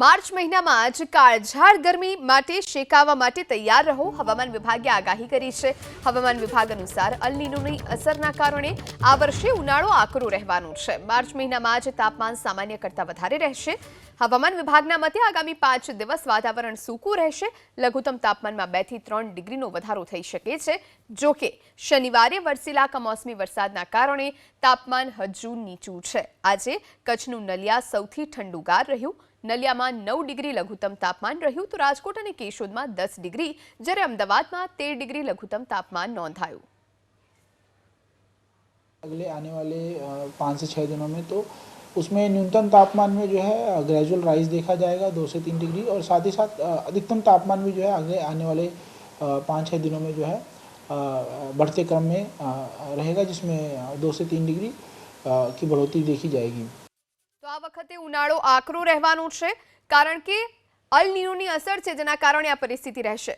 March મહિનામાં જ કાળઝાળ ગરમી માટે શેકાવા માટે તૈયાર રહો. હવામાન વિભાગે આગાહી કરી છે. હવામાન વિભાગ અનુસાર અલ નીનોની અસરના કારણે આ વર્ષે ઉનાળો આકરો રહેવાનો છે. માર્ચ મહિનામાં જ તાપમાન સામાન્ય કરતાં વધારે રહેશે. હવામાન વિભાગના મતે આગામી પાંચ દિવસ વાતાવરણ સૂકું રહેશે. લઘુત્તમ તાપમાનમાં બેથી ત્રણ ડિગ્રીનો વધારો થઈ શકે છે. જોકે શનિવારે વરસેલા કમોસમી વરસાદના કારણે તાપમાન હજુ નીચું છે. આજે કચ્છનું નલિયા સૌથી ઠંડુગાર રહ્યું. નલિયામાં નવ ડિગ્રી લઘુત્તમ તાપમાન રહ્યું તો રાજકોટ અને કેશોદમાં દસ ડિગ્રી જ્યારે અમદાવાદમાં તેર ડિગ્રી લઘુત્તમ તાપમાન નોંધાયું अगले आने वाले अ, पाँच से छः दिनों में तो उसमें न्यूनतम तापमान में जो है ग्रेजुअल राइज देखा जाएगा दो से तीन डिग्री और साथ ही साथ अ, अधिकतम तापमान भी जो है आगे आने वाले अ, पाँच छः दिनों में जो है अ, बढ़ते क्रम में अ, रहेगा जिसमें अ, दो से तीन डिग्री अ, की बढ़ोतरी देखी जाएगी તો આ વખતે ઉનાળો આકરો રહેવાનો છે, કારણ કે અલ નીનોની અસર છે જેના કારણે આ પરિસ્થિતિ રહેશે.